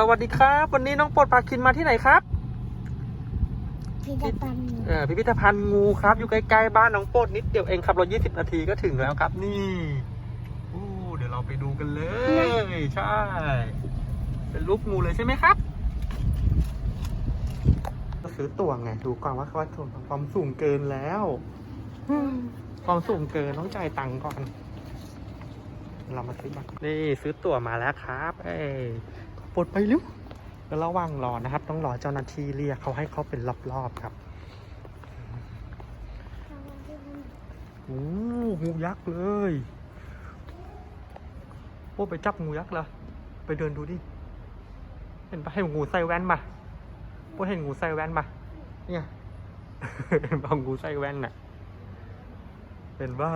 สวัสดีครับ วันนี้น้องปลดปลาคินมาที่ไหนครับพิพิธภัณฑ์เออพิพิธภัณฑ์งูครับ อยู่ใกล้ๆบ้านน้องปลดนิดเดียวเองขับรถ20นาทีก็ถึงแล้วครับ นี่อู้เดี๋ยวเราไปดูกันเลยใช่ เป็นรูปงูเลยใช่ไหมครับก็ซื้อตั๋วไงดูก่อนว่าเขาว่าส่วนความสูงเกินแล้วอืมความสูงเกินต้องจ่ายตังค์ก่อน เรามาซื้อบัตรนี่ซื้อตั๋วมาแล้วครับ เอ้ย ปลดไปเร็วแล้วระหว่างรอนะครับ ต้องรอเจ้าหน้าที่เรียกเขาให้เขาเป็นรอบๆครับโอ้งูยักษ์เลยโอ้ไปจับงูยักษ์เหรอไปเดินดูดิ เห็นปะเห็นงูใส่แว่นมาโอ้เห็นงูใส่แว่นมาเนี่ยเห็นปะงูใส่แว่นน่ะเห็นเปล่า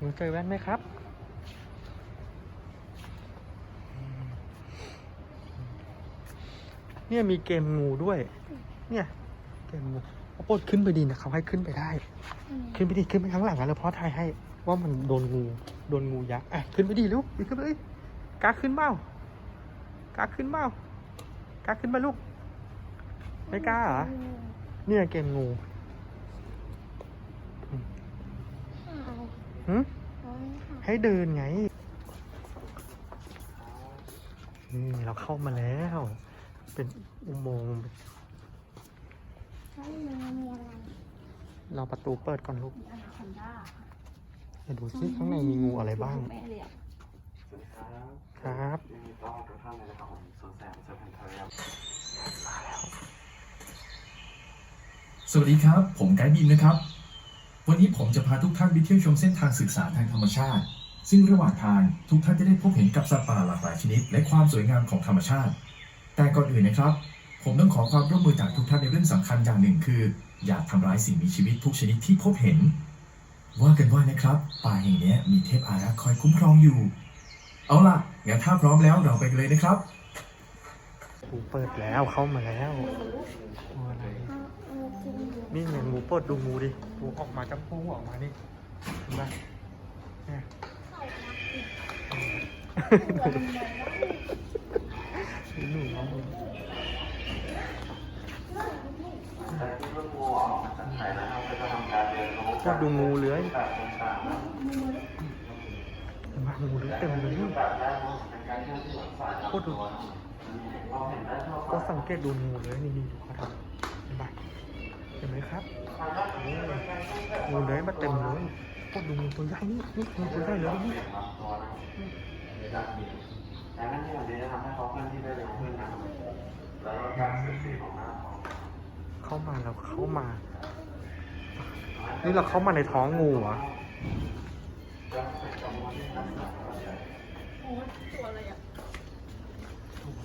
งูใส่แว่นไหมครับ เนี่ยมีเกมงูด้วย เนี่ยเกมงูเอาโปดขึ้นไปดีนะเขาให้ขึ้นไปได้ ขึ้นไปดิขึ้นไปข้างหลังอะแล้วเพราะทายให้ว่ามันโดนงูโดนงูยักษ์อะขึ้นไปดิลูกดีขึ้นไปเลยกล้าขึ้นเปล่ากล้าขึ้นเปล่ากล้าขึ้นมาลูกไม่กล้าเหรอเนี่ยเกมงูหึให้เดินไง นี่เราเข้ามาแล้ว เป็นอุโมงค์เราประตูเปิดก่อนลูกเดี๋ยวดูซิข้างในมีงูอะไรบ้างครับยินดีต้อนรับทุกท่านเลยนะครับผมสวนแสงเซอร์เพนเทอริยมสวัสดีครับ ผมไกด์บินนะครับ วันนี้ผมจะพาทุกท่านไปเที่ยวชมเส้นทางศึกษาทางธรรมชาติ ซึ่งระหว่างทางทุกท่านจะได้พบเห็นกับสัตว์ป่าหลากหลายชนิด และความสวยงามของธรรมชาติ แต่ก่อนอื่นนะครับ ผมต้องขอความร่วมมือจากทุกท่านในเรื่องสำคัญอย่างหนึ่งคือ อย่าทำร้ายสิ่งมีชีวิตทุกชนิดที่พบเห็น ว่ากันว่านะครับป่าแห่งนี้มีเทพอารักษ์คอยคุ้มครองอยู่ เอาล่ะงั้นถ้าพร้อมแล้วเราไปกันเลยนะครับปูเปิดแล้วเข้ามาแล้วอะไรนี่ไงงูเปิดดูงูดิงูออกมาจากปูออกมานี่เห็นปะเนี่ย หนูน้องดูแต่ที่รุ่นงูออกมาจากไข่นะครับก็จะทำกาดูงูเลื้อยแบบต่างูเลื้อยเต็มเลยโคตรดูก็สังเกตดูงูเลยนี่นี่ดูเขาทำเห็นปะเห็นไหมครับงูเลื้อยมาเต็มเลยโคตรดูงูตัวใหญ่นี่นี่งูตัวใหญ่เลยนี่ ด้านนี้แต่นั่นที่มันจะทำให้เขาเคลื่อนที่ได้เร็วขึ้นนะครับแล้วก็การเสื่อสารของหน้าของเข้ามาแล้วเข้ามา นี่เราเข้ามาในท้องงูเหรอ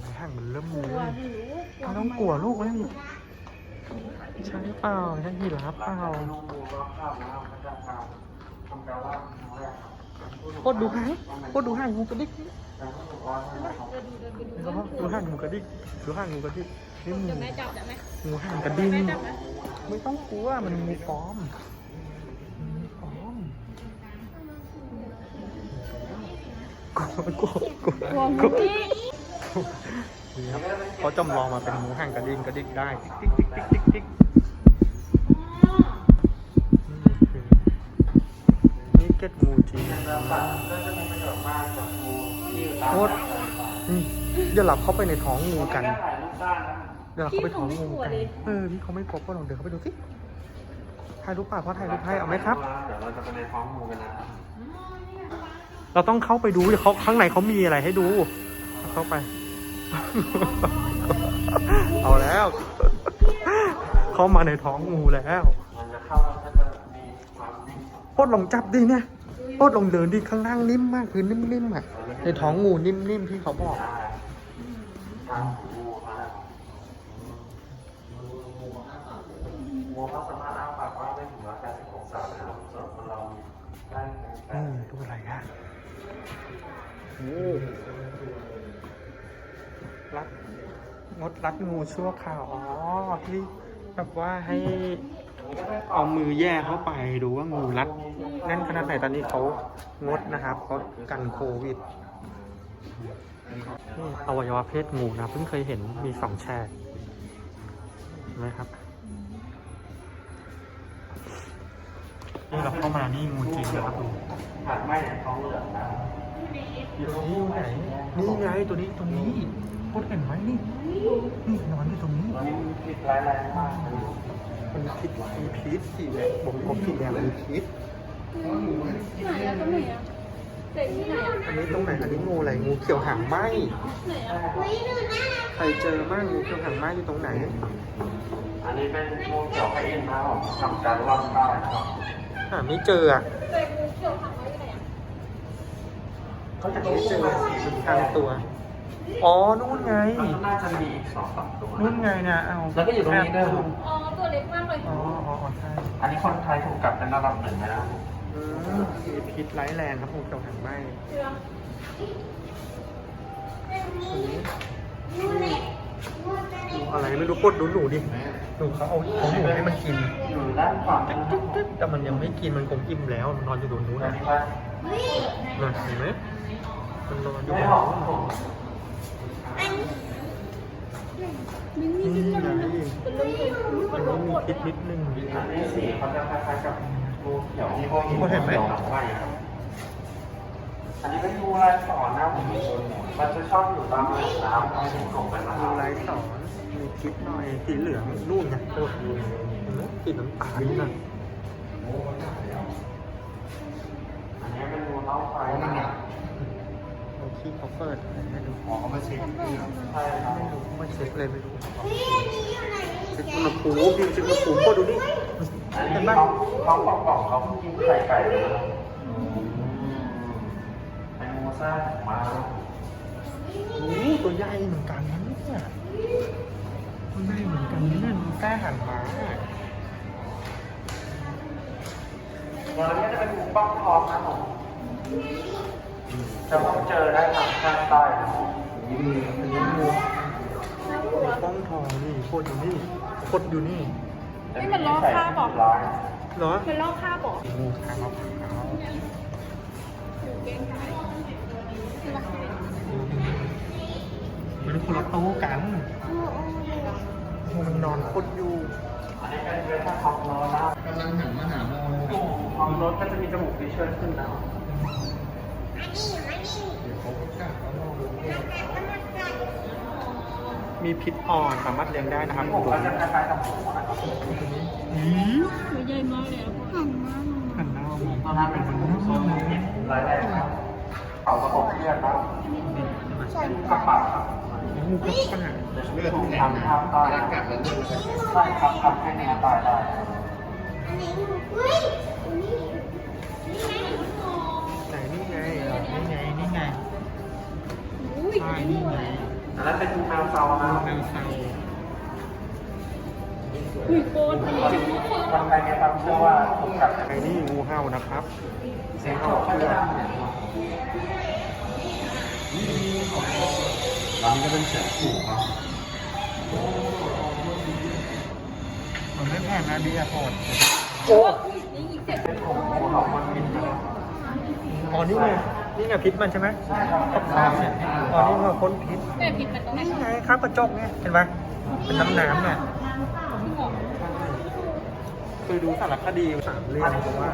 ในห้างมันเริ่มเลยไม่ต้องกลัวลูกเลยใช่เปล่าใช่ยีราฟเปล่าทำการล่าครั้งแรกครับ โคตรดูห่างโคตรดูห่างงูกระดิกการทดลองนะครับดูห่างงูกระดิกดูห่างงูกระดิกนี่งูงูห่างกระดิ่งไม่ต้องกลัวมันงูปลอมกลัวกลัวกลัวกลัวนี่ครับเขาจำลองมาเป็นหมูห่างกระดิ่งกระดิกได้ติ๊กติ๊กติ๊กติ๊กติ๊กนี่คือนี่เก็ดงูจริงก็จะมีประโยชน์มากกับงูที่อยู่ตามโคตรนี่เดี๋ยวเราเข้าไปในท้องงูกันถ่ายรูปได้นะเดี๋ยวเราเข้าไปท้องงูกัน เออพี่เขาไม่กลัวก็ลองเดินเข้าไปดูสิถ่ายรูปป่ะเพราะถ่ายรูปให้เอาไหมครับ เดี๋ยวเราจะไปในท้องงูกันนะครับเราต้องเข้าไปดูเดี๋ยวเขาข้างในเขามีอะไรให้ดู เข้าไป เอาแล้ว เข้ามาในท้องงูแล้ว โคตรลองจับดิเนี่ยโคตรลองเดินดิข้างล่างนิ่มมากพื้นนิ่มๆอะในท้องงูนิ่มๆที่เขาบอกได้การงูอะไรงูเขาสามารถอ้าปากกว้างได้ถึง180องศานะครับส่วนเรามีได้อืมดูอะไรอะโอ้รัดงดรัดงูชั่วคราว อ๋อ ที่แบบว่าให้ เอามือแย่เข้าไปดูว่างูรัดแน่นขนาดไหนตอนนี้เขางดนะครับเขากันโควิดนี่อวัยวะเพศงูนะเพิ่งเคยเห็นมีสองแฉกเห็นไหมครับนี่เราเข้ามานี่งูจริงนะครับดูหันไหม้เนี่ยท้องเหลืองนะอยู่ตรงนี้ไหนนี่ไงตัวนี้ตรงนี้พดเห็นไหมนี่นี่นอนอยู่ตรงนี้ตอนนี้มันพิษร้ายแรงมากเลย มันพิษมีพิษสีแดงผมผมสีแดงมีพิษไหนอะตรงไหนอะเด็กที่ไหนอะอันนี้ตรงไหนอันนี้งูอะไรงูเขียวหางไหมไหนอะเฮ้ยดูน่ารักใครเจอมั่งงูเขียวหางไหมอยู่ตรงไหน อันนี้เป็นงูเขียวไข่เอ็นนะครับผมทำการล่อนได้นะครับหาไม่เจออะเด็กงูเขียวหางไว้ไหนอะเขาจะไม่เจอสุดทางตัวอ๋อนู่นไงมันน่าจะมีอีกสองสามตัวนู่นไงนะเอาแล้วก็อยู่ตรงนี้ด้วยครับอ๋อ ตัวเล็กมากเลยอ๋ออ๋ออ๋อใช่อันนี้คนไทยถูกกัดเป็นระดับหนึ่งนะครับอืมมีพิษร้ายแรงครับงูเขียวหางไหมเชื่องูอะไรไม่รู้กดดูหนูดิหนูเขาเอาเอาหนูให้มันกินอยู่ด้านขวาตึ๊กตึ๊กตึ๊กแต่มันยังไม่กินมันคงอิ่มแล้วมันนอนอยู่ตรงนู้นอันนะนี้ว่าน่ะเห็นไหมมันนอนอยู่ไม่ตหรองมนู้นมิ้นนี่นี่ไงเป็นเรื่องเลยอันนี้ มีพิษนิดนึงอันนี้สีเขาจะคล้ายๆกับงูเขียวที่พวกคุณเห็นไหมหนังไหวครับอันนี้เป็นงูลายสอนนะผมมันจะชอบอยู่ตามแหล่งน้ำตามหินของมันนะคมีรับลายสอนมีพิษหน่อยสีเหลืองนู่นไงโคตรดูเห็นไหมสีน้ำตาลนี่นะอันนี้เป็นงูเต้าไฟนะ ครับเอาขี้เขาเปิดให้ดูอ๋อเขามาเช็คใช่ครับไม่รู้ไม่เช็คเลยไม่รู้เช็คอุณหภูมิพี่เช็คอุณหภูมิก็ดูดิอันเห็นี้นไหมเขาเขากล่องกล่องเขาเพิ่งกินไข่ไก่เลยนะครับเป็นงูซ่าของมาแล้วโอ้โหตัวใหญ่เหมือนกันนะเนี่ยตัวใหญ่เหมือนกันนะเนี่ยมันแค่หันมาตัวนี้จะเป็นงูป้องทองนะผม จะต้องเจอได้ทางภาคใต้นะครับอันนี้งูป้องทองนี่โคตรอยู่นี่โคตรอยู่นี่นี่มันล้อข้าบอกร้ายเหรอเป็นล้อข้าบอกงูทางมะพร้าวเก่งใจมันคนละตู้กันมันนอนคดอยู่อันนี้เป็นเวทาของรถนะกำลังหันมาหาเราของรถก็จะมีจมูกที่เชิดขึ้นนะ มีพิษอ่อนสามารถเลี้ยงได้นะครับผมก็จะคล้ายๆกับหมูนะครับอีตัวใหญ่มากเลยอะหันมาหันหน้ามาตอนนั้นเป็นงูโซนผิดรายแรกครับเขากระบอกเลือดนะเป็นกระปักครับงูกระปากเลือดถูกทำทำตายกัดแล้วเลือดใช่ครับทำให้เนื้อตายได้ไหนนี่ไงนี่ไงนี่ไง อุ้ยใช่นี่ไงอันนั้นเป็นงูแมวเซานะแมวเซาอุ้ยโคตรดีคนไทยมีความเชื่อว่าถูกกัดไอ้นี่งูเห่านะครับงูเห่าเชื่อกตอนนี้ก็เป็นเสือขู่ครับมันไม่แพงนะเบียร์โหดโอ้ยนี่อีกเสร็จเป็นของงูของมันบินนะครับอ๋อนี่ไง นี่ไงพิษมันใช่ไหมใช่ครับกับน้ำเนี่ยอ๋อนี่มันพ่นพิษแม่ผิดมันตรงไหนนี่ไงครับกระจกเนี่ยเห็นไหมเป็นน้ำน้ำเนี่ยคือดูสารคดีสามเรื่องว่า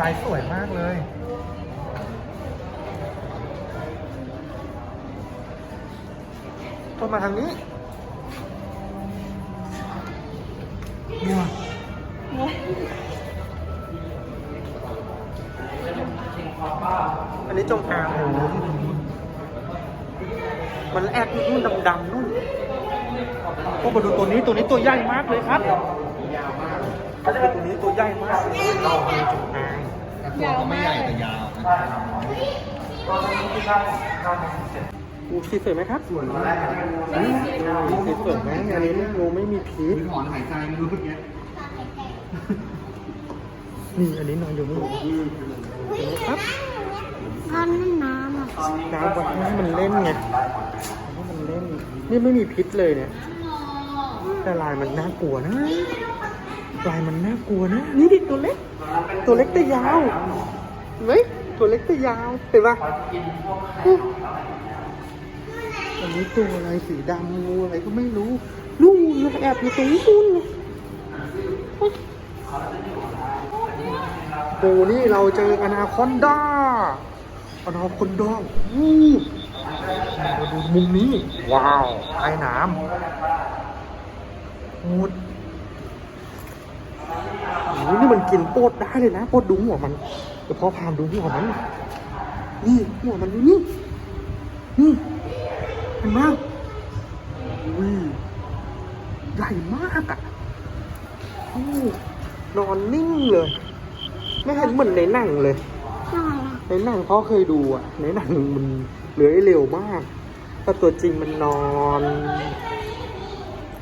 ลายสวยมากเลยตัวมาทางนี้นัว อันนี้จงอางโอ้โหมันแอบอยู่นู่นดำๆนู่นโอ้มาดูตัวนี้ตัวนี้ตัวใหญ่มากเลยครับก็คือตัวนี้ตัวใหญ่มากเลยเราเป็นจงอางยาวมากเลยใช่ครับตอนนี้ที่ได้ได้เสร็จงูสีสวยไหมครับตอนแรกจะเป็นงูอืมงูสีสวยไหมอันนี้งูไม่มีพิษถอนหายใจไม่รู้เมื่อกี้ นี่อันนี้นอนอยู่นี่เห็นไหมครับท่านน้ำอะน้ำวันให้มันเล่นไงให้มันเล่น นี่ไม่มีพิษเลยเนี่ย แต่ลายมันน่ากลัวนะ ลายมันน่ากลัวนะ นี่ดิตัวเล็ก ตัวเล็กแต่ยาวเห็นไหมตัวเล็กแต่ยาวเห็นปะเขากินพวกไข่อืมอันนี้ตัวอะไรสีดำงูอะไรก็ไม่รู้นู่นนะแอบอยู่ตรงนู้น นะโอ้นี่เราเจออนาคอนด้าอนาคอนด้าอู้มาดูมุมนี้ ว้าวใต้น้ำโอ้ดโอ้นี่มันกินโปดได้เลยนะโปดดูหัวมันเดี๋ยวพ่อพามดูหัวมัน นี่หัวมันนี่ นี่เห็นไหมอุ้ยใหญ่มากอะโอ้นอนนิ่งเลย ไม่เห็นเหมือนในหนังเลยในหนังพ่อเคยดูอะ ในหนังมันเลื้อยเร็วมาก แต่ตัวจริงมันนอน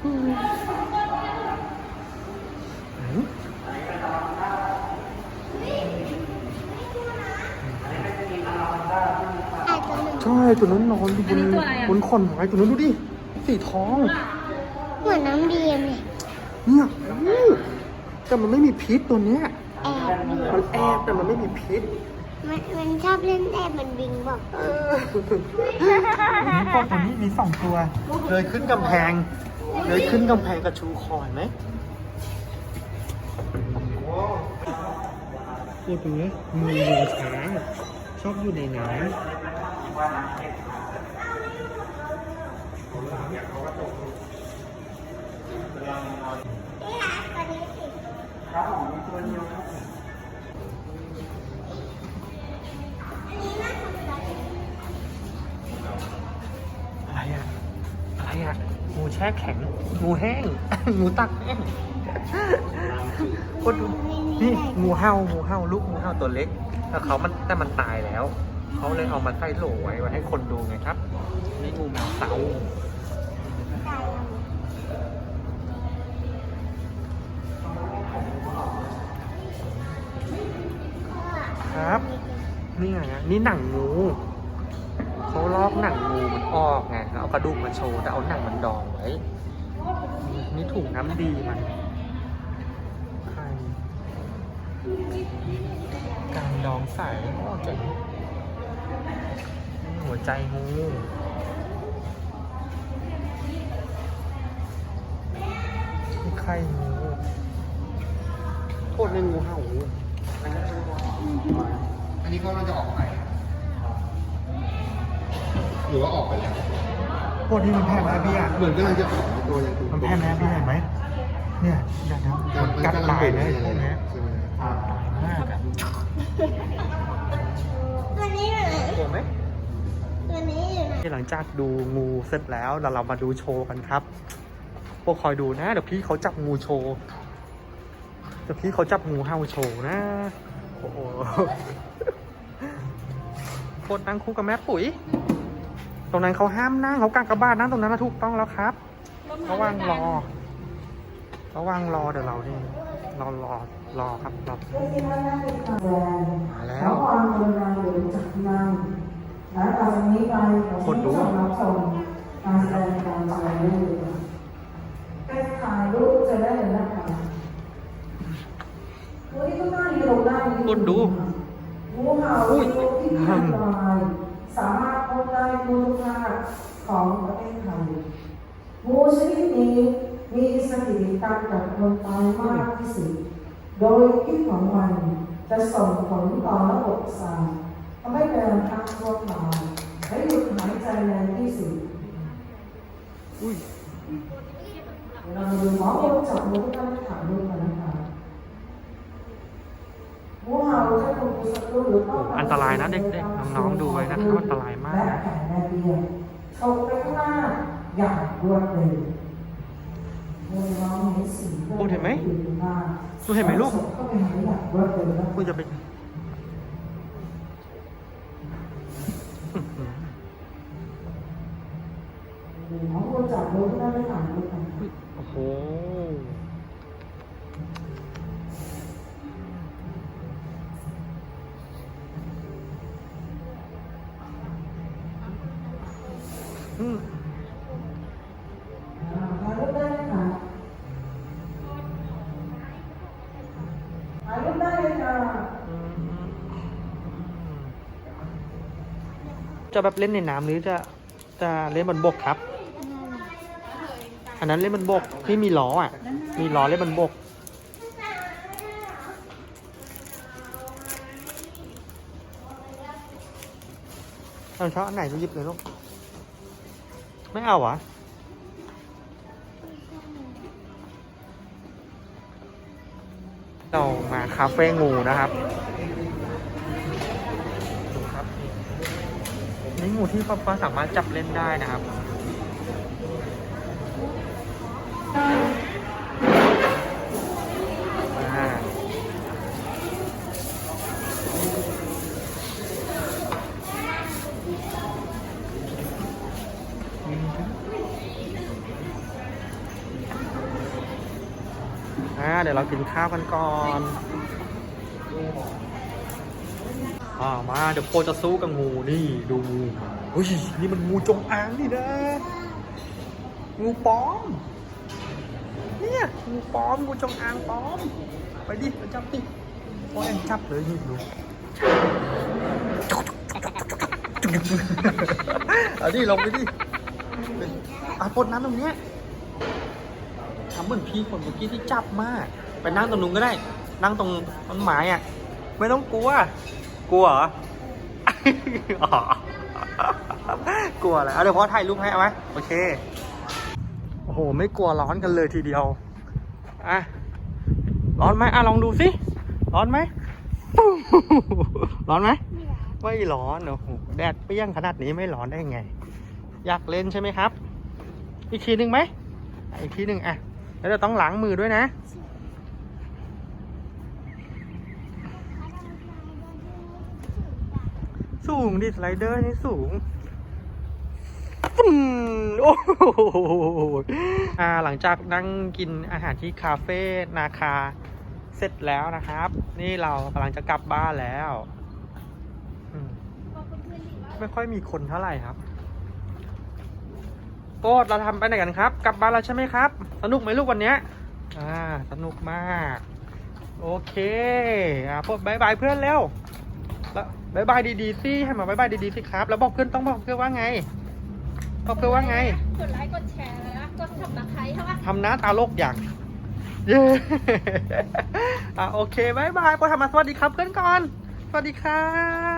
อืมไหนใช่ตัวนั้นนอนอยู่บนบนขอนไม้ตัวนั้นดูดิ สีทอง เหมือนน้ำเดียมเลยเนี่ยอู้แต่มันไม่มีพิษตัวเนี้ยแอบอยู่ มันแอบแต่มันไม่มีพิษ มันมันชอบเล่นแอบเหมันบิงบอกเออมีพวกตัวนี้มีสองตัว เลยขึ้นกำแพง เลยขึ้นกำแพงกระชูคอเห็นไหมตัวตัวนี้มีงูช้างชอบอยู่ในน้ำอะไร แช่แข็งงูแห้งงูตักแห้งคนดูนี่งูเห่างูเห่าลูกงูเห่าตัวเล็กแล้วเขามันแต่มันตายแล้ว เขาเลยเอามาใส่โหลไว้ไว้ให้คนดูไงครับนี่งูแมวเสาครับ นี่ไงอะนี่หนังงูเขาล อกหนังงูมันออกไงแล้วเอากระดูกมาโชว์แต่เอาหนังมันดองไว้ นี่ถุงน้ำดีมันไข่การดองใส่โอ้เจ๋งนี่หัวใจงูไข่งูโทษในงูเห่าอันนี้ก็เราจะออกไป หรือว่าออกไปแล้วโทษที่มันแพ้แม่เบี้ยเหมือนกำลังจะออกในตัวอย่างตัวมันแพ้แม่เบี้ยเห็นไหมเนี่ยเดี๋ยวนะมันกัดตายเลยพวกเนี้ยใช่ไหมอ่ามากอะตัวนี้อยู่ไหนกลัวไหมตัวนี้อยู่ไหนที่หลังจากดูงูเสร็จแล้วเราเรามาดูโชว์กันครับพวกคอยดูนะเดี๋ยวพี่เขาจับงูโชว์เดี๋ยวพี่เขาจับงูเห่าโชว์นะโอ้โหโคตรนั่งคู่กับแม่ปุ๋ย ตรงนั้นเขาห้ามนั่งเขากางกระบาดนั่งตรงนั้นนะถูกต้องแล้วครับระวังรอระวังรอเดี๋ยวเรานี่เรารอรอครับรอมาแล้แล้ววความกรุณาอยู่จากนั้นและต่อจากนี้ไปขอคนดูที่รับชมการแสดงการแสดงได้เลยค่ะเป็นถ่ายรูปจะได้เลยนะคะวันนี้ก็น่าดีลงได้คนดูงูเห่าอุ้ยตัวที่มีอันตราย สามารถพบได้ทั่วทุกภาคของประเทศไทยงูชนิดนี้มีสถิติการกัดคนตายมากที่สุด โดยพิษของมันจะส่งผลต่อระบบประสาททำให้เกิดทักทั่วคราวและหยุดหายใจในที่สุดอุ้ยเรามาดูหมอคนจับมือทุกท่านถามดูกันนะคะงูเห่าจะถูกศัตรูหรื อป้องกัอันตรายนะเด็กๆน้องๆดูไว้นะครับอันตรายมากและแผ่นแนเบียตกไปข้างหน้าอย่างรวดเร็วน้องเห็นสีโอ้เห็นไหมหนูเห็นไหมลูกเข้าไปหาอย่างรวดเร็วนะคุณจะไปน้องคนจับมือทุกท่านถามดูกันโอ้โห จะแบบเล่นในน้ำหรือจะจะเล่นบนบกครับ อันนั้นเล่นบนบกที่มีล้ออะ มีล้อเล่นบนบกเราชอบอันไหนเราหยิบเลยลูก ไม่เอาเหรอเรามาคาเฟ่งูนะครับ นี่งูที่ฟ้าสามารถจับเล่นได้นะครับอ่าอ่าเดี๋ยวเรากินข้าวกันก่อน อ่ามาเดี๋ยวโปจะสู้กับงูนี่ดูงูอุ้ยนี่มันงูจงอางนี่นะงูปลอม เนี่ยงูปลอมงูจงอางปลอม ไปดิไปจับดิโอ้ยจับเลยนี่ดูเอาดิลงไปดิอะปนน้ำตรงเนี้ยทำเหมือนพี่คนเมื่อกี้ที่จับมาก ไปนั่งตรงนู้นก็ได้ นั่งตรงต้นไม้อะ ไม่ต้องกลัว กลัวเหรอ กลัวอะไรเอาเดี๋ยวพ่อถ่ายรูปให้เอาไหมโอเค โอ้โห ไม่กลัวร้อนกันเลยทีเดียว อะ ร้อนไหมอะ ลองดูสิ ร้อนไหม ร้อนไหม ไม่ร้อน โอ้โห แดดเปรี้ยงขนาดนี้ไม่ร้อนได้ไง อยากเล่นใช่ไหมครับ อีกทีหนึ่งไหม อีกทีหนึ่งอะ แล้วเราต้องล้างมือด้วยนะ สูงดิสไลเดอร์นี่สูงฟึ่นโอ้โหอ่าหลังจากนั่งกินอาหารที่คาเฟ่นาคาเสร็จแล้วนะครับ นี่เรากำลังจะกลับบ้านแล้วไม่ค่อยมีคนเท่าไหร่ครับโปรดเราทำไปไหนกันครับ กลับบ้านแล้วใช่ไหมครับ สนุกไหมลูกวันเนี้ยอ่า สนุกมาก โอเค อ่าโปรดบายบายเพื่อนเร็วแล้ว บายบายดีๆสิให้มาบายบายดีๆสิครับ แล้วบอกเพื่อนต้องบอกเพื่อนว่าไงบอกเพื่อนว่าไง กดไลค์กดแชร์แล้วกดสับตะไคร้ใช่ปะทำหน้าตาโลกอย่างเย้อะโอเคบายบายพอทำมาสวัสดีครับเพื่อนก่อน สวัสดีครับ